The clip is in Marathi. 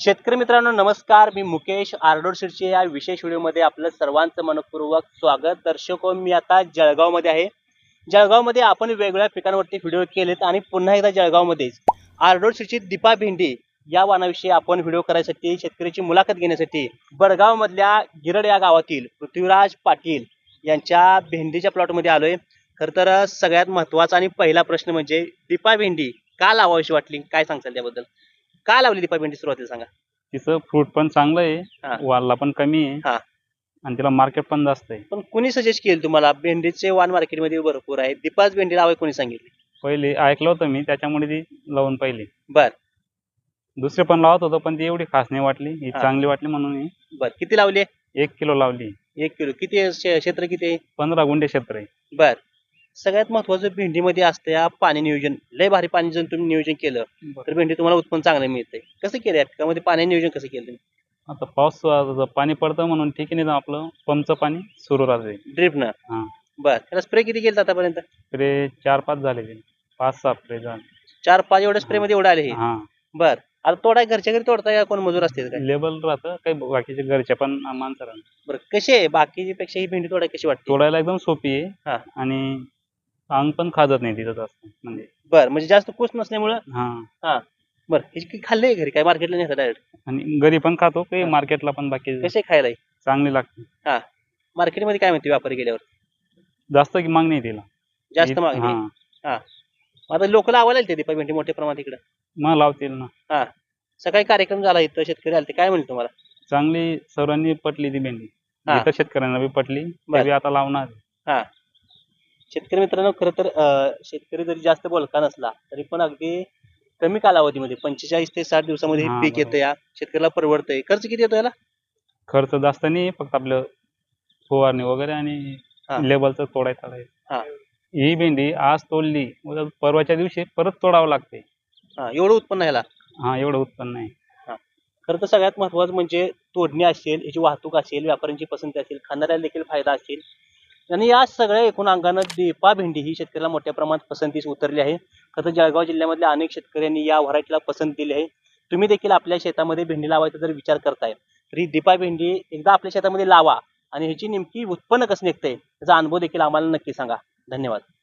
शेतकरी मित्रांनो नमस्कार. मी मुकेश आरडोर शिरचे या विशेष व्हिडिओमध्ये आपलं सर्वांचं मनपूर्वक स्वागत. दर्शक हो, मी आता जळगावमध्ये आहे. जळगावमध्ये आपण वेगवेगळ्या पिकांवरती व्हिडिओ केलेत आणि पुन्हा एकदा जळगावमध्येच. आरडोर शिरची दीपा भेंडी या वाणाविषयी आपण व्हिडिओ करायसाठी शेतकऱ्याची मुलाखत घेण्यासाठी बडगावमधल्या गिरड या गावातील पृथ्वीराज पाटील यांच्या भेंडीच्या प्लॉटमध्ये आलोय. खरं तर सगळ्यात महत्त्वाचा आणि पहिला प्रश्न म्हणजे दीपा भेंडी का लावावीशी वाटली? काय सांगताल त्याबद्दल? का लावली दीपा भेंडी सुरुवातीला सांगा? तिचं फ्रूट पण चांगलं हा. आहे वालला पण कमी हा. आहे आणि तिला मार्केट पण जास्त आहे. पण कुणी सजेस्ट केलं तुम्हाला? भेंडीचे वाण मार्केटमध्ये भरपूर आहे दीपाच भेंडी लावाय कोणी सांगितले? पहिले ऐकलं होतं मी त्याच्यामुळे ती लावून पाहिली. बर. दुसरे पण लावत होतो पण ती एवढी खास नाही वाटली. ही हा. चांगली वाटली म्हणून मी बर. किती लावले? एक किलो लावली. एक किलो. किती आहे? क्षे- क्षेत्र किती आहे? पंधरा गुंठे क्षेत्र आहे. बर. सगळ्यात महत्वाचं भेंडीमध्ये असतं या पाणी नियोजन. लय भारी पाणी जर तुम्ही नियोजन केलं तर भेंडी तुम्हाला उत्पन्न चांगलं मिळतंय. कसं केलं या पिकामध्ये? पाणी नियोजन कसं केलं तुम्ही? आता पाऊस आता पाणी पडतं म्हणून ठीक आहे नाही तर आपलं पंपचं पाणी सुरू राहते ड्रिपनं हा. बर. त्याला स्प्रे किती केलं आतापर्यंत? स्प्रे चार पाच झालेले पाच सहा स्प्रे झाले. चार पाच एवढ्या स्प्रे मध्ये एवढे आले हे? हा. बर. आता तोडाय घरच्या घरी तोडताय का कोण मजूर असते काय? लेबल राहतं काही बाकीचे घरचे पण माणसं राहतात. बरं. कशी आहे? बाकीच्या पेक्षा ही भेंडी तोडाय कशी वाटते? तोडायला एकदम सोपी हा. आहे आणि अंग पण खाजत नाही तिथं जास्त म्हणजे. बर म्हणजे जास्त कुस नसल्यामुळं? हा. बरं हे खाल्लंय घरी? काय मार्केटला नाही डायरेक्ट आणि घरी पण खातो काही हा. मार्केटला पण बाकी कसे खायला? चांगली लागते. मार्केटमध्ये काय म्हणते व्यापारी गेल्यावर? जास्त की मागणी आहे तिला. जास्त इत- मागणी? हा. आता लोक लावायला ते भेंडी मोठ्या प्रमाणात इकडे. मग लावतील ना. सकाळी कार्यक्रम झाला इथं शेतकरी आले ते काय म्हणले तुम्हाला? चांगली सर्वांनी पटली ती भेंडी. हा. इतर शेतकऱ्यांना बी पटली बर. ते बी आता लावणार. शेतकरी मित्रांनो खरं तर अं, शेतकरी जरी जास्त बोलका नसला तरी पण अगदी कमी कालावधीमध्ये पंचेचाळीस ते साठ दिवसामध्ये हे हा, पीक येतं या शेतकऱ्याला परवडतंय. खर्च किती येतो याला? खर्च जास्त नाही फक्त आपलं फवारणी वगैरे आणि हा. लेबलचं तोडायचं आहे. हा. ही भेंडी आज तोडली उद्या परवाच्या दिवशी परत तोडावं लागते. हा एवढं उत्पन्न ह्याला हा एवढं उत्पन्न आहे. खरं तर सगळ्यात महत्वाचं म्हणजे तोडणी असेल याची वाहतूक असेल व्यापाऱ्यांची पसंती असेल खाणाऱ्याला देखील फायदा असेल आणि या सगळ्या एकूण अंगानं देपा भेंडी ही शेतकऱ्याला मोठ्या प्रमाणात पसंतीस उतरली आहे. खरं जळगाव जिल्ह्यामधल्या अनेक शेतकऱ्यांनी या व्हरायटीला पसंत दिली आहे. तुम्ही देखील आपल्या शेतामध्ये भेंडी लावायचा जर विचार करताय तर ही दीपा भेंडी एकदा आपल्या शेतामध्ये लावा आणि ह्याची नेमकी उत्पन्न कसं निघतंय त्याचा अनुभव देखील आम्हाला नक्की सांगा. धन्यवाद.